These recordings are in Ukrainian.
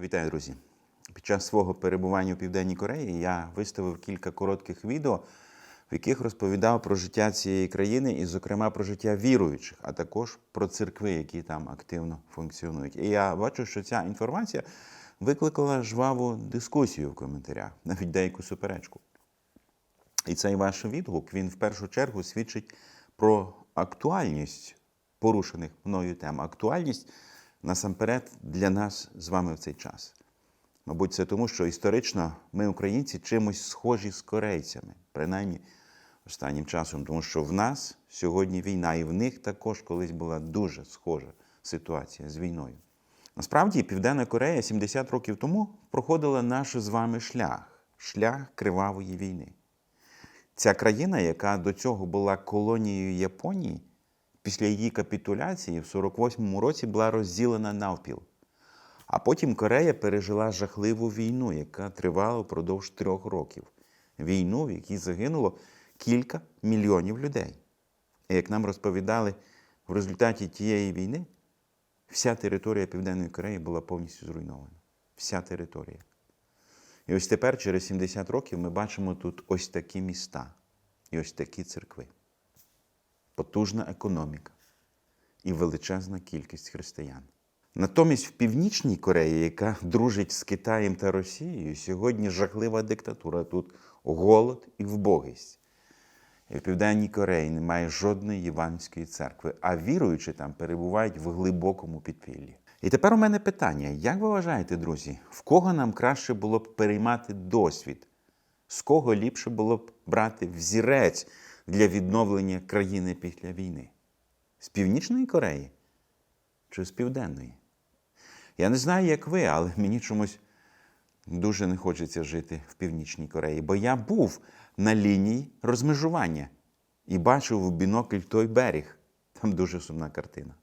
Вітаю, друзі! Під час свого перебування у Південній Кореї я виставив кілька коротких відео, в яких розповідав про життя цієї країни і, зокрема, про життя віруючих, а також про церкви, які там активно функціонують. І я бачу, що ця інформація викликала жваву дискусію в коментарях, навіть деяку суперечку. І цей ваш відгук він в першу чергу свідчить про актуальність порушених мною тем. Актуальність насамперед для нас з вами в цей час. Мабуть, це тому, що історично ми, українці, чимось схожі з корейцями, принаймні останнім часом, тому що в нас сьогодні війна, і в них також колись була дуже схожа ситуація з війною. Насправді, Південна Корея 70 років тому проходила наш з вами шлях шлях кривавої війни. Ця країна, яка до цього була колонією Японії, після її капітуляції в 48-му році була розділена навпіл. А потім Корея пережила жахливу війну, яка тривала впродовж трьох років. Війну, в якій загинуло кілька мільйонів людей. І як нам розповідали, в результаті тієї війни вся територія Південної Кореї була повністю зруйнована. Вся територія. І ось тепер, через 70 років, ми бачимо тут ось такі міста і ось такі церкви. Потужна економіка і величезна кількість християн. Натомість в Північній Кореї, яка дружить з Китаєм та Росією, сьогодні жахлива диктатура. Тут голод і вбогість. І в Південній Кореї немає жодної євангельської церкви, а віруючі там перебувають в глибокому підпіллі. І тепер у мене питання: як ви вважаєте, друзі, в кого нам краще було б переймати досвід? З кого ліпше було б брати взірець для відновлення країни після війни? З Північної Кореї чи з Південної? Я не знаю, як ви, але мені чомусь дуже не хочеться жити в Північній Кореї, бо я був на лінії розмежування і бачив у бінокль той берег. Там дуже сумна картина.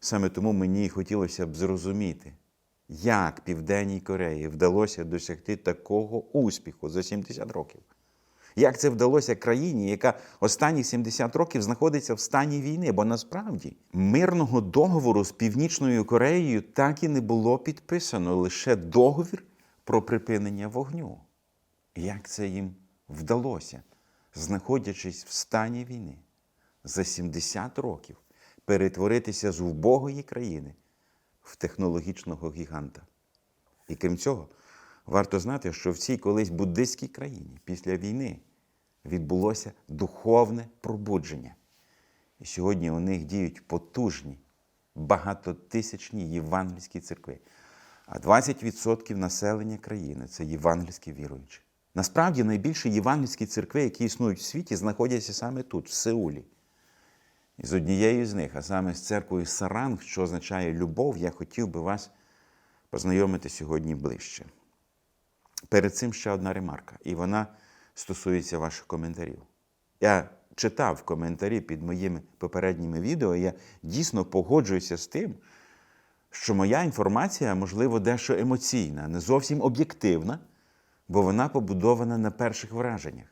Саме тому мені хотілося б зрозуміти, як Південній Кореї вдалося досягти такого успіху за 70 років. Як це вдалося країні, яка останні 70 років знаходиться в стані війни? Бо насправді мирного договору з Північною Кореєю так і не було підписано лише договір про припинення вогню. Як це їм вдалося, знаходячись в стані війни за 70 років, перетворитися з убогої країни в технологічного гіганта? І крім цього, Варто знати, що в цій колись буддистській країні після війни відбулося духовне пробудження. І сьогодні у них діють потужні, багатотисячні євангельські церкви. А 20% населення країни це євангельські віруючі. Насправді найбільші євангельські церкви, які існують в світі, знаходяться саме тут, в Сеулі. І з однією з них, а саме з церквою Саранг, що означає любов, я хотів би вас познайомити сьогодні ближче. Перед цим ще одна ремарка, і вона стосується ваших коментарів. Я читав коментарі під моїми попередніми відео, і я дійсно погоджуюся з тим, що моя інформація, можливо, дещо емоційна, не зовсім об'єктивна, бо вона побудована на перших враженнях.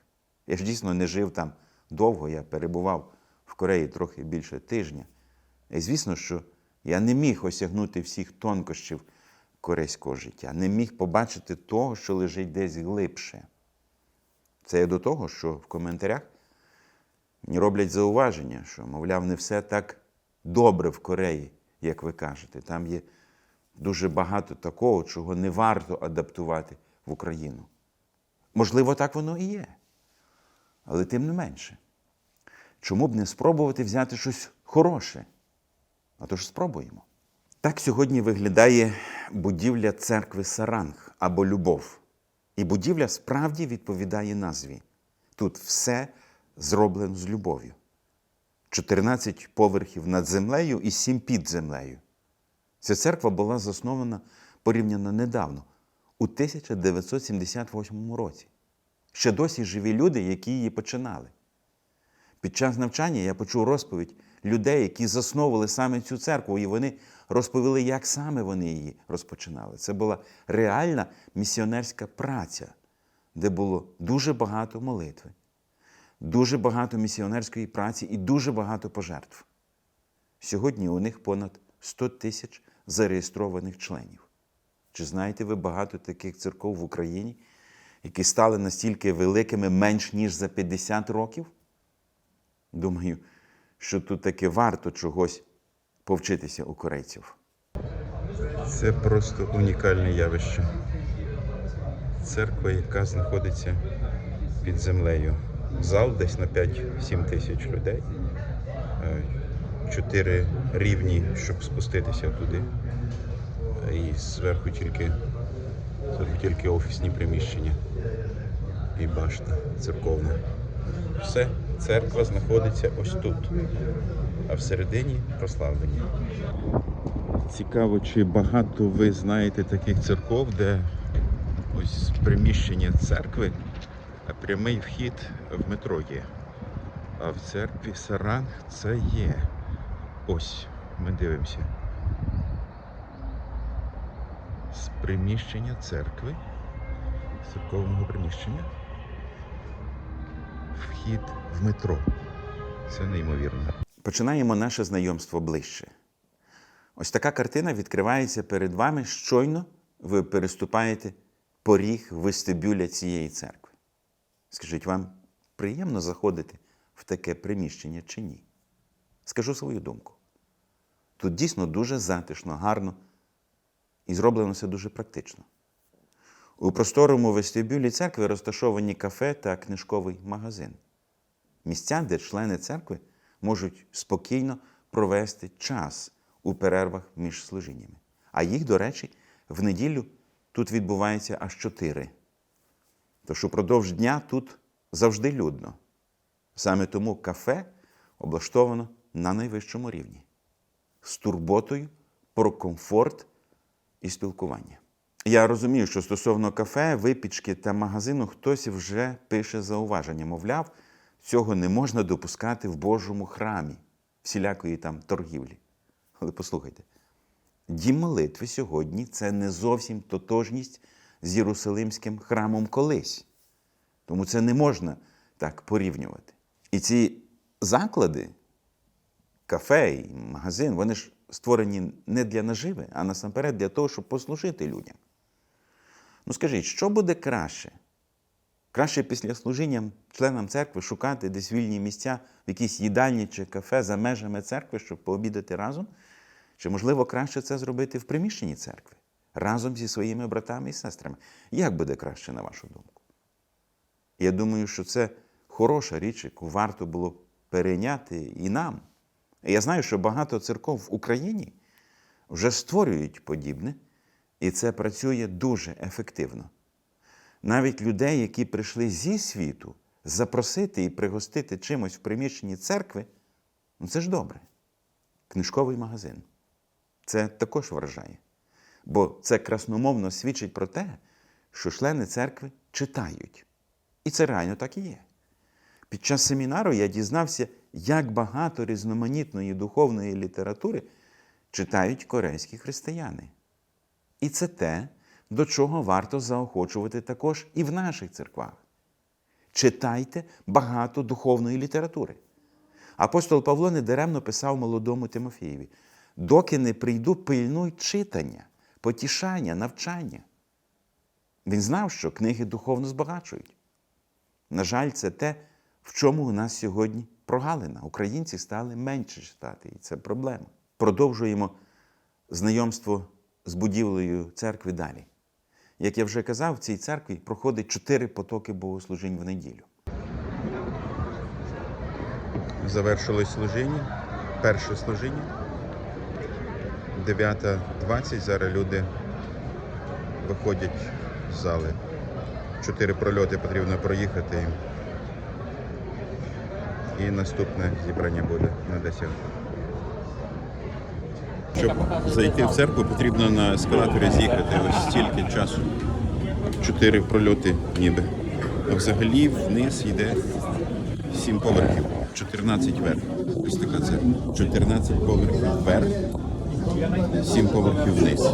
Я ж дійсно не жив там довго, я перебував в Кореї трохи більше тижня. І звісно, що я не міг осягнути всіх тонкощів корейського життя, не міг побачити того, що лежить десь глибше. Це є до того, що в коментарях мені роблять зауваження, що, мовляв, не все так добре в Кореї, як ви кажете. Там є дуже багато такого, чого не варто адаптувати в Україну. Можливо, так воно і є. Але тим не менше. Чому б не спробувати взяти щось хороше? А то ж спробуємо. Так сьогодні виглядає будівля церкви Саранг або Любов. І будівля справді відповідає назві. Тут все зроблено з любов'ю. 14 поверхів над землею і 7 під землею. Ця церква була заснована порівняно недавно, у 1978 році. Ще досі живі люди, які її починали. Під час навчання я почув розповідь людей, які засновували саме цю церкву, і вони розповіли, як саме вони її розпочинали. Це була реальна місіонерська праця, де було дуже багато молитви, дуже багато місіонерської праці і дуже багато пожертв. Сьогодні у них понад 100 тисяч зареєстрованих членів. Чи знаєте ви багато таких церков в Україні, які стали настільки великими менш ніж за 50 років? Думаю, що тут таки варто чогось повчитися у корейців. Це просто унікальне явище. Церква, яка знаходиться під землею. Зал десь на 5-7 тисяч людей. Е, Чотири рівні, щоб спуститися туди. Е, І зверху тільки, зверху тільки офісні приміщення і башта церковна. Все, церква знаходиться ось тут, а всередині прославлення. Цікаво, чи багато ви знаєте таких церков, де ось приміщення церкви, а прямий вхід в метро є. А в церкві Саран це є. Ось ми дивимося. З приміщення церкви, з церковного приміщення. Вхід в метро. Це неймовірно. Починаємо наше знайомство ближче. Ось така картина відкривається перед вами щойно ви переступаєте поріг вестибюля цієї церкви. Скажіть, вам приємно заходити в таке приміщення чи ні? Скажу свою думку. Тут дійсно дуже затишно, гарно і зроблено все дуже практично. У просторому вестибюлі церкви розташовані кафе та книжковий магазин. Місця, де члени церкви можуть спокійно провести час у перервах між служіннями. А їх, до речі, в неділю тут відбувається аж чотири. Тож упродовж дня тут завжди людно. Саме тому кафе облаштовано на найвищому рівні з турботою про комфорт і спілкування. Я розумію, що стосовно кафе, випічки та магазину хтось вже пише зауваження. Мовляв, цього не можна допускати в Божому храмі, всілякої там торгівлі. Але послухайте, дім молитви сьогодні це не зовсім тотожність з Єрусалимським храмом колись. Тому це не можна так порівнювати. І ці заклади, кафе і магазин, вони ж створені не для наживи, а насамперед для того, щоб послужити людям. Ну скажіть, що буде краще? Краще після служіння членам церкви шукати десь вільні місця в якійсь їдальні чи кафе за межами церкви, щоб пообідати разом? Чи можливо краще це зробити в приміщенні церкви разом зі своїми братами і сестрами? Як буде краще, на вашу думку? Я думаю, що це хороша річ, яку варто було перейняти і нам. Я знаю, що багато церков в Україні вже створюють подібне, і це працює дуже ефективно. Навіть людей, які прийшли зі світу, запросити і пригостити чимось в приміщенні церкви, ну це ж добре. Книжковий магазин. Це також вражає. Бо це красномовно свідчить про те, що члени церкви читають. І це реально так і є. Під час семінару я дізнався, як багато різноманітної духовної літератури читають корейські християни. І це те, до чого варто заохочувати також і в наших церквах. Читайте багато духовної літератури. Апостол Павло недаремно писав молодому Тимофієві: доки не прийду, пильнуй читання, потішання, навчання. Він знав, що книги духовно збагачують. На жаль, це те, в чому у нас сьогодні прогалина. Українці стали менше читати, і це проблема. Продовжуємо знайомство з будівлею церкви далі. Як я вже казав, в цій церкві проходить чотири потоки богослужінь в неділю. Завершилось служіння, перше служіння. 9.20. Зараз люди виходять з зали. Чотири прольоти потрібно проїхати. І наступне зібрання буде на 10. Щоб зайти в церкву, потрібно на ескалаторі з'їхати ось стільки часу. Чотири прольоти ніби. А взагалі вниз йде сім поверхів, 14 вверх. Ось така церква. 14 поверхів вверх, сім поверхів вниз.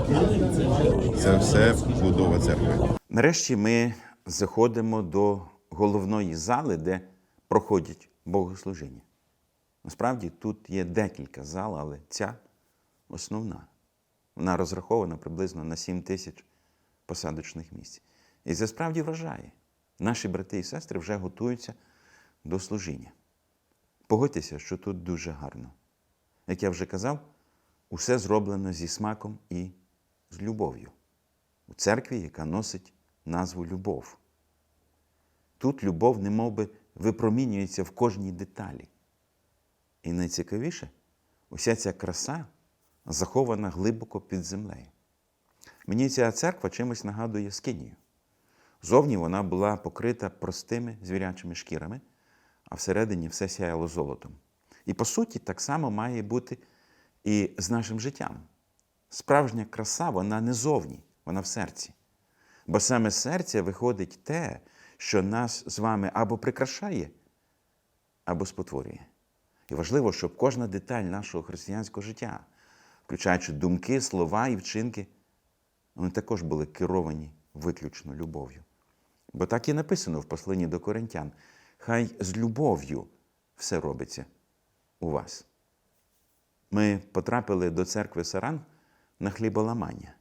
Це все будова церкви. Нарешті ми заходимо до головної зали, де проходять богослужіння. Насправді тут є декілька зал, але ця основна. Вона розрахована приблизно на 7 тисяч посадочних місць. І це справді вражає. Наші брати і сестри вже готуються до служіння. Погодьтеся, що тут дуже гарно. Як я вже казав, усе зроблено зі смаком і з любов'ю. У церкві, яка носить назву любов. Тут любов немов би випромінюється в кожній деталі. І найцікавіше, уся ця краса захована глибоко під землею. Мені ця церква чимось нагадує скинію. Зовні вона була покрита простими звірячими шкірами, а всередині все сяяло золотом. І по суті, так само має бути і з нашим життям. Справжня краса, вона не зовні, вона в серці. Бо саме з серця виходить те, що нас з вами або прикрашає, або спотворює. І важливо, щоб кожна деталь нашого християнського життя, включаючи думки, слова і вчинки, вони також були керовані виключно любов'ю. Бо так і написано в посланні до коринтян: хай з любов'ю все робиться у вас. Ми потрапили до церкви Саран на хліболамання.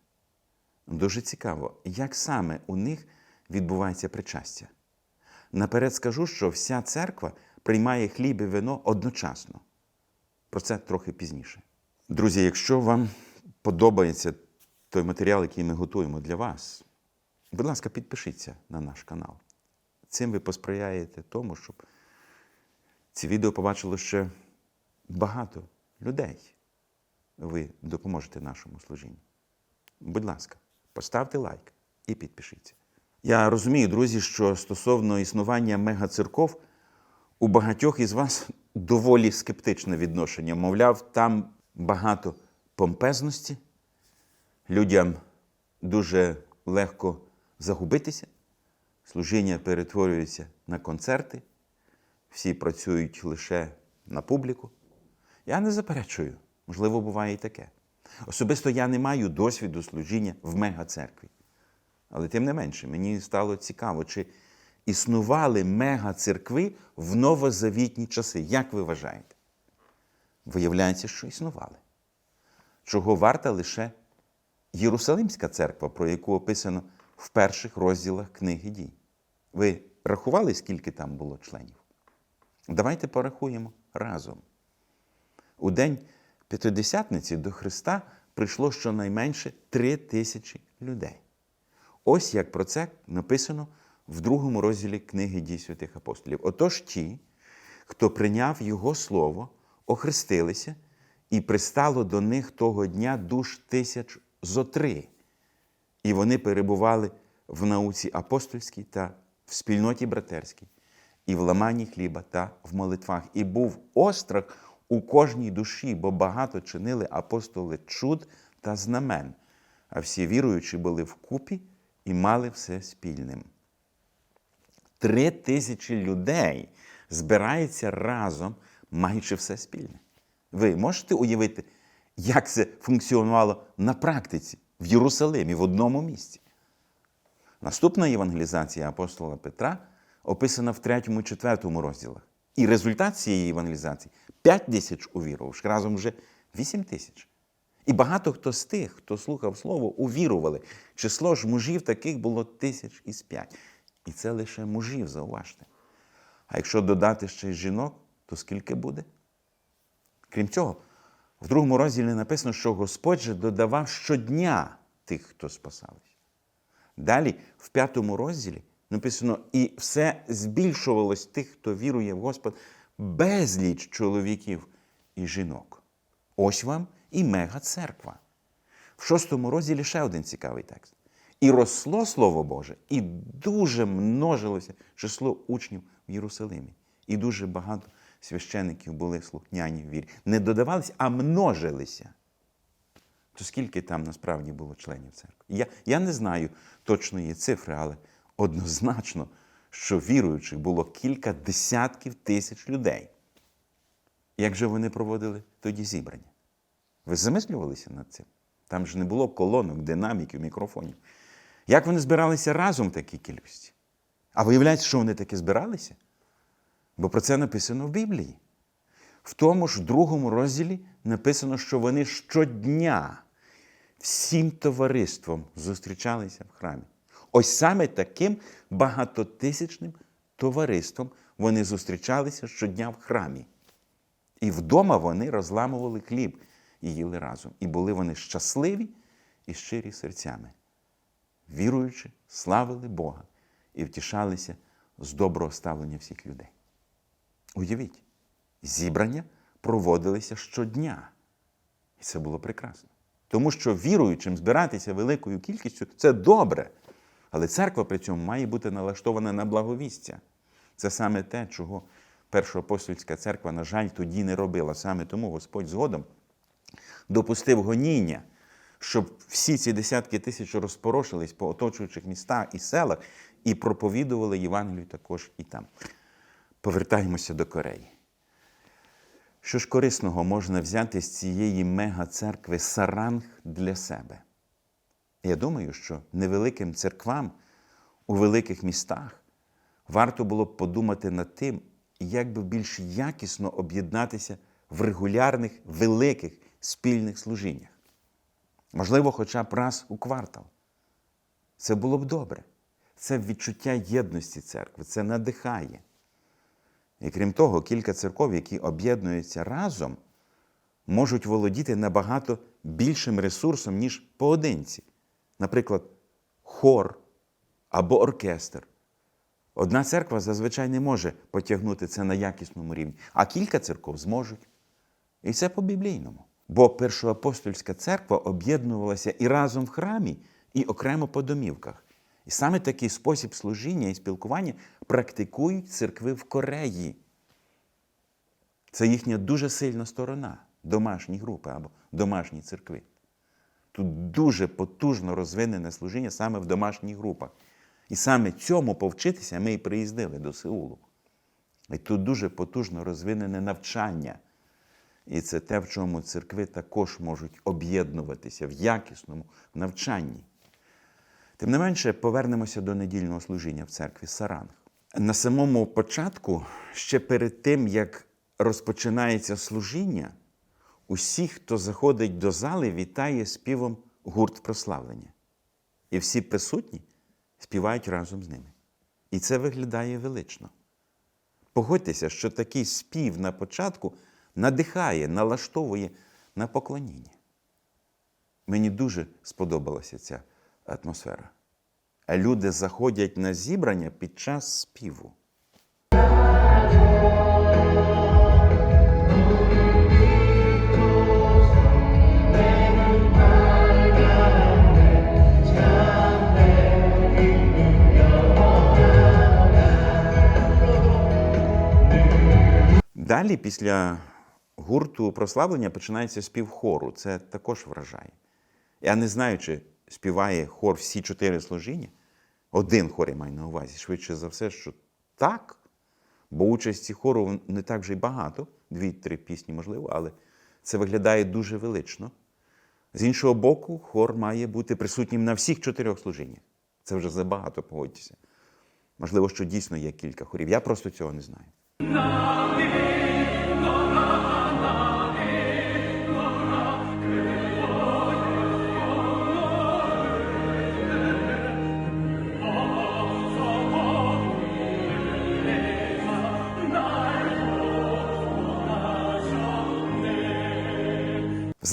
Дуже цікаво, як саме у них відбувається причастя. Наперед скажу, що вся церква приймає хліб і вино одночасно. Про це трохи пізніше. Друзі, якщо вам подобається той матеріал, який ми готуємо для вас, будь ласка, підпишіться на наш канал. Цим ви посприяєте тому, щоб ці відео побачило ще багато людей. Ви допоможете нашому служінню. Будь ласка, поставте лайк і підпишіться. Я розумію, друзі, що стосовно існування мегацерков, у багатьох із вас доволі скептичне відношення. Мовляв, там багато помпезності, людям дуже легко загубитися, служіння перетворюється на концерти, всі працюють лише на публіку. Я не заперечую, можливо, буває і таке. Особисто я не маю досвіду служіння в мегацеркві. Але тим не менше, мені стало цікаво, чи існували мегацеркви в новозавітні часи. Як ви вважаєте? Виявляється, що існували. Чого варта лише Єрусалимська церква, про яку описано в перших розділах книги дій. Ви рахували, скільки там було членів? Давайте порахуємо разом. У день П'ятидесятниці до Христа прийшло щонайменше три тисячі людей. Ось як про це написано в другому розділі книги дій святих апостолів. Отож ті, хто прийняв Його Слово, охрестилися, і пристало до них того дня душ тисяч зо три. І вони перебували в науці апостольській та в спільноті братерській, і в ламанні хліба та в молитвах. І був острах у кожній душі, бо багато чинили апостоли чуд та знамен, а всі віруючі були вкупі і мали все спільним. Три тисячі людей збирається разом, маючи все спільне. Ви можете уявити, як це функціонувало на практиці в Єрусалимі в одному місці? Наступна євангелізація апостола Петра описана в 3-4 розділах. І результат цієї євангелізації 5 тисяч увірувавших, разом вже 8 тисяч. І багато хто з тих, хто слухав слово, увірували. Число ж мужів таких було тисяч із п'ять. І це лише мужів, зауважте. А якщо додати ще й жінок, то скільки буде? Крім цього, в другому розділі написано, що Господь же додавав щодня тих, хто спасався. Далі, в п'ятому розділі, написано, і все збільшувалось тих, хто вірує в Господа, безліч чоловіків і жінок. Ось вам і мега церква. В шостому розділі ще один цікавий текст. І росло Слово Боже, і дуже множилося число учнів в Єрусалимі. І дуже багато священиків були слухняні в вірі. Не додавалися, а множилися. То скільки там насправді було членів церкви? Я, я не знаю точної цифри, але однозначно, що віруючих було кілька десятків тисяч людей. Як же вони проводили тоді зібрання? Ви замислювалися над цим? Там ж не було колонок, динаміків, мікрофонів. Як вони збиралися разом в такій кількості? А виявляється, що вони таки збиралися? Бо про це написано в Біблії. В тому ж другому розділі написано, що вони щодня всім товариством зустрічалися в храмі. Ось саме таким багатотисячним товариством вони зустрічалися щодня в храмі. І вдома вони розламували хліб і їли разом. І були вони щасливі і щирі серцями, віруючи, славили Бога і втішалися з доброго ставлення всіх людей. Уявіть, зібрання проводилися щодня. І це було прекрасно. Тому що віруючим збиратися великою кількістю це добре. Але церква при цьому має бути налаштована на благовістя. Це саме те, чого Першоапостольська церква, на жаль, тоді не робила. Саме тому Господь згодом допустив гоніння, щоб всі ці десятки тисяч розпорошились по оточуючих містах і селах і проповідували Євангелію також і там. Повертаємося до Кореї. Що ж корисного можна взяти з цієї мега-церкви саранг для себе? Я думаю, що невеликим церквам у великих містах варто було б подумати над тим, як би більш якісно об'єднатися в регулярних великих спільних служіннях. Можливо, хоча б раз у квартал. Це було б добре. Це відчуття єдності церкви, це надихає. І крім того, кілька церков, які об'єднуються разом, можуть володіти набагато більшим ресурсом, ніж поодинці. Наприклад, хор або оркестр. Одна церква зазвичай не може потягнути це на якісному рівні, а кілька церков зможуть. І це по-біблійному. Бо першоапостольська церква об'єднувалася і разом в храмі, і окремо по домівках. І саме такий спосіб служіння і спілкування практикують церкви в Кореї. Це їхня дуже сильна сторона домашні групи або домашні церкви. Тут дуже потужно розвинене служіння саме в домашніх групах. І саме цьому повчитися ми і приїздили до Сеулу. І тут дуже потужно розвинене навчання. І це те, в чому церкви також можуть об'єднуватися в якісному навчанні. Тим не менше, повернемося до недільного служіння в церкві Саранг. На самому початку, ще перед тим, як розпочинається служіння, усіх, хто заходить до зали, вітає співом гурт прославлення. І всі присутні співають разом з ними. І це виглядає велично. Погодьтеся, що такий спів на початку надихає, налаштовує на поклоніння. Мені дуже сподобалася ця атмосфера. А люди заходять на зібрання під час співу. Далі, після гурту прославлення, починається спів хору. Це також вражає. Я не знаю, чи співає хор всі чотири служіння. Один хор я маю на увазі, швидше за все, що так. Бо участі хору не так вже й багато, дві-три пісні, можливо, але це виглядає дуже велично. З іншого боку, хор має бути присутнім на всіх чотирьох служіннях. Це вже забагато, погодьтеся. Можливо, що дійсно є кілька хорів. Я просто цього не знаю.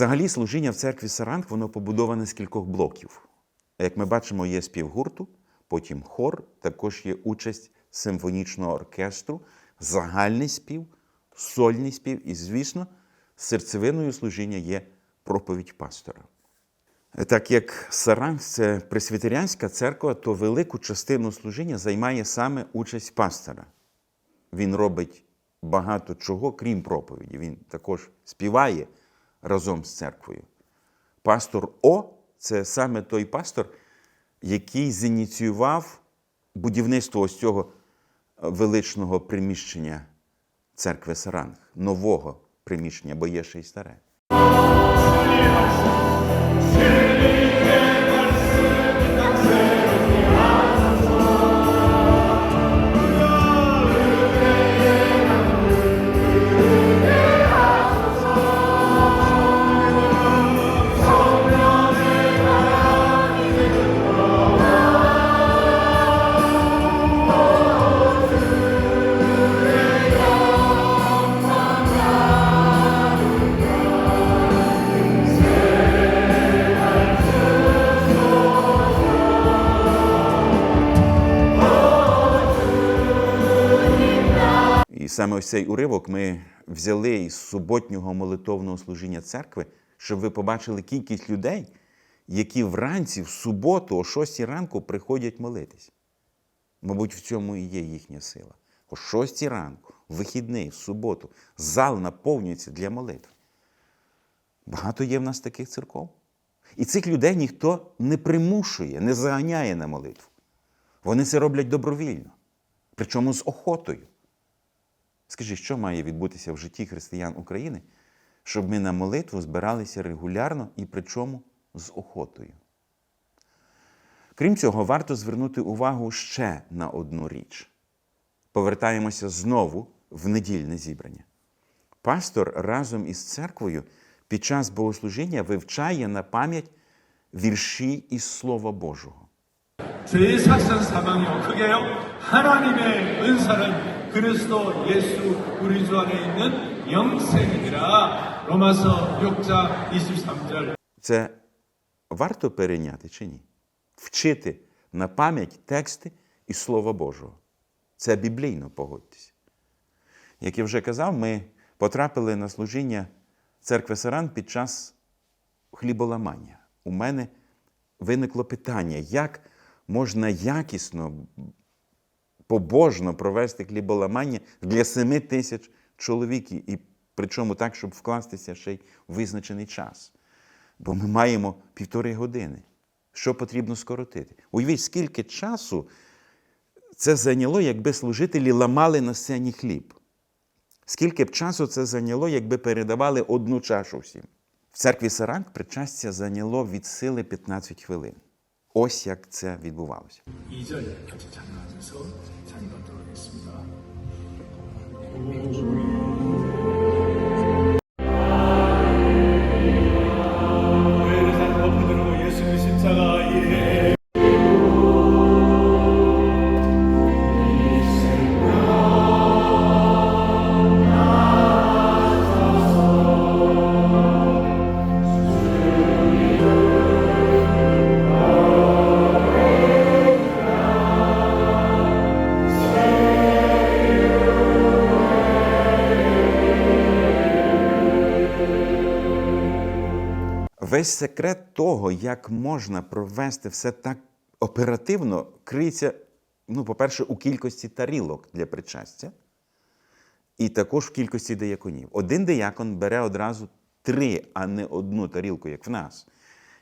Взагалі, служіння в церкві Саранг воно побудоване з кількох блоків. Як ми бачимо, є спів гурту, потім хор, також є участь симфонічного оркестру, загальний спів, сольний спів і, звісно, серцевиною служіння є проповідь пастора. Так як Саранг це пресвітеріанська церква, то велику частину служіння займає саме участь пастора. Він робить багато чого, крім проповіді. Він також співає разом з церквою. Пастор О це саме той пастор, який зініціював будівництво ось цього величного приміщення церкви Саранг, нового приміщення, бо є ще й старе. Саме ось цей уривок ми взяли із суботнього молитовного служіння церкви, щоб ви побачили кількість людей, які вранці в суботу о 6 ранку приходять молитись. Мабуть, в цьому і є їхня сила. О 6 ранку, в вихідний, в суботу, зал наповнюється для молитв. Багато є в нас таких церков. І цих людей ніхто не примушує, не заганяє на молитву. Вони це роблять добровільно, причому з охотою. Скажіть, що має відбутися в житті християн України, щоб ми на молитву збиралися регулярно і причому з охотою? Крім цього, варто звернути увагу ще на одну річ. Повертаємося знову в недільне зібрання. Пастор разом із церквою під час богослужіння вивчає на пам'ять вірші із Слова Божого. 죄의 삭선 사망이요 크게요 하나님의 은사는 그리스도 예수 우리 주 안에 있는 영생이니라 로마서 6장 23절 Це варто перейняти чи ні? Вчити на пам'ять тексти із Слова Божого. Це біблійно, погодьтеся. Як я вже казав, ми потрапили на служіння церкви Саран під час хліболамання. У мене виникло питання, як можна якісно, побожно провести хліболамання для семи тисяч чоловіків, і причому так, щоб вкластися ще й в визначений час. Бо ми маємо півтори години. Що потрібно скоротити? Уявіть, скільки часу це зайняло, якби служителі ламали на сцені хліб. Скільки б часу це зайняло, якби передавали одну чашу всім? В церкві Саранг причастя зайняло від сили 15 хвилин. Ось як це відбувалося. Весь секрет того, як можна провести все так оперативно, криється, ну, по-перше, у кількості тарілок для причастя, і також в кількості дияконів. Один диякон бере одразу три, а не одну тарілку, як в нас.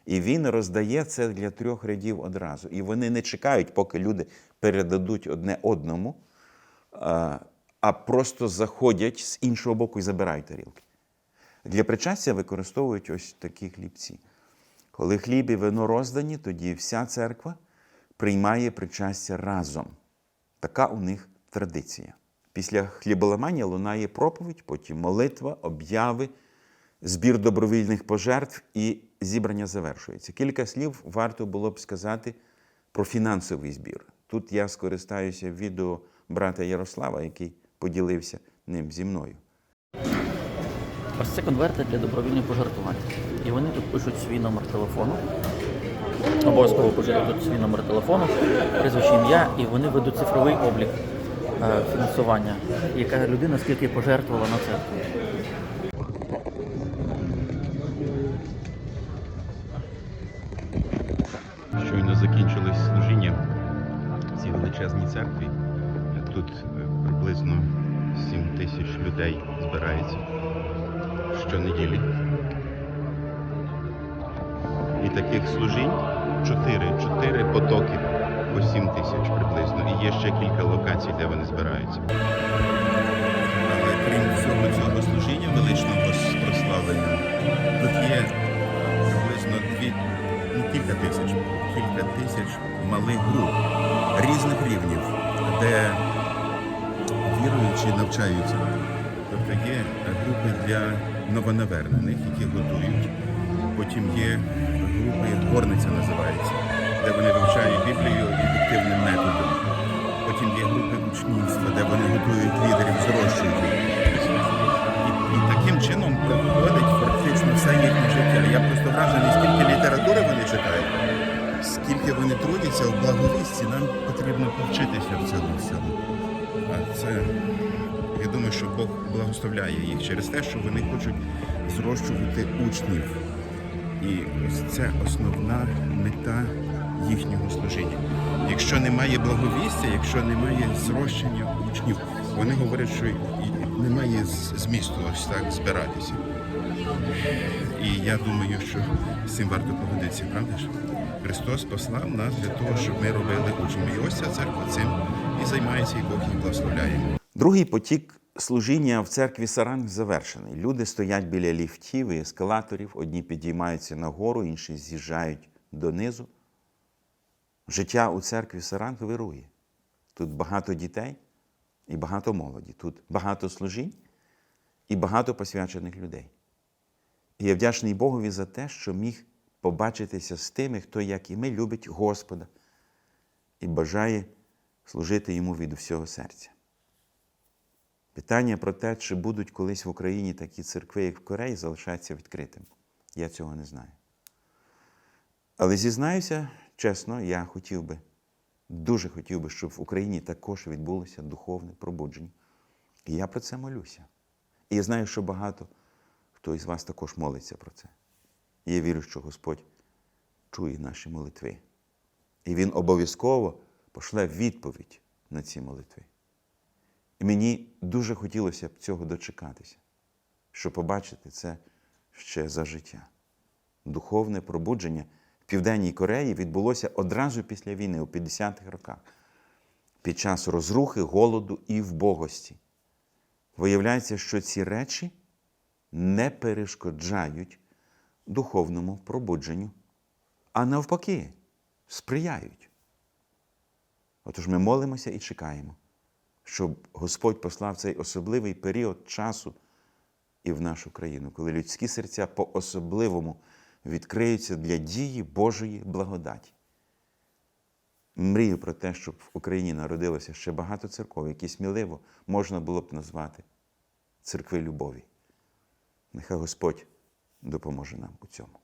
І він роздає це для трьох рядів одразу. І вони не чекають, поки люди передадуть одне одному, а просто заходять з іншого боку і забирають тарілки. Для причастя використовують ось такі хлібці. Коли хліб і вино роздані, тоді вся церква приймає причастя разом. Така у них традиція. Після хліболамання лунає проповідь, потім молитва, обяви, збір добровільних пожертв і зібрання завершується. Кілька слів варто було б сказати про фінансовий збір. Тут я скористаюся відео брата Ярослава, який поділився ним зі мною. Ось це конверти для добровільних пожертвувань. І вони тут пишуть свій номер телефону. Обов'язково пишуть свій номер телефону, прізвище ім'я, і вони ведуть цифровий облік е, фінансування, яка людина скільки пожертвувала на церкву. Щойно закінчилось служіння в цій величезній церкві. Тут е, приблизно 7 тисяч людей збирається щонеділі. І таких служінь 4, 4 потоки по 7 тисяч приблизно. І є ще кілька локацій, де вони збираються. Але крім всього цього служіння величного прославлення, тут є приблизно дві, ну, кілька тисяч, кілька тисяч малих груп різних рівнів, де віруючі навчаються. Тобто є групи для новонавернених, які готують. Потім є групи, горниця називається, де вони вивчають Біблію індуктивним методом. Потім є групи учнівства, де вони готують лідерів, зрощують. І, і таким чином проходить практично все їхнє життя. Я просто вражений, скільки літератури вони читають, скільки вони трудяться у благовісті, нам потрібно повчитися в цьому всьому. А це, я думаю, що Бог благословляє їх через те, що вони хочуть зрощувати учнів. І ось це основна мета їхнього служіння. Якщо немає благовістя, якщо немає зрощення учнів, вони говорять, що немає змісту ось так збиратися. І я думаю, що з цим варто погодитися, правда ж? Христос послав нас для того, щоб ми робили учнями. І ось ця церква цим і займається, і Бог їх благословляє. Другий потік служіння в церкві Саранг завершений. Люди стоять біля ліфтів і ескалаторів, одні підіймаються нагору, інші з'їжджають донизу. Життя у церкві Саранг вирує. Тут багато дітей і багато молоді. Тут багато служінь і багато посвячених людей. І я вдячний Богові за те, що міг побачитися з тими, хто, як і ми, любить Господа і бажає служити йому від усього серця. Питання про те, чи будуть колись в Україні такі церкви, як в Кореї, залишається відкритим. Я цього не знаю. Але зізнаюся, чесно, я хотів би, дуже хотів би, щоб в Україні також відбулося духовне пробудження. І я про це молюся. І я знаю, що багато хто із вас також молиться про це. І я вірю, що Господь чує наші молитви. І Він обов'язково пошле відповідь на ці молитви. І мені дуже хотілося б цього дочекатися, щоб побачити це ще за життя. Духовне пробудження в Південній Кореї відбулося одразу після війни, у 50-х роках, під час розрухи, голоду і вбогості. Виявляється, що ці речі не перешкоджають духовному пробудженню, а навпаки, сприяють. Отож ми молимося і чекаємо, щоб Господь послав цей особливий період часу і в нашу країну, коли людські серця по-особливому відкриються для дії Божої благодаті. Мрію про те, щоб в Україні народилося ще багато церков, які сміливо можна було б назвати церкви любові. Нехай Господь допоможе нам у цьому.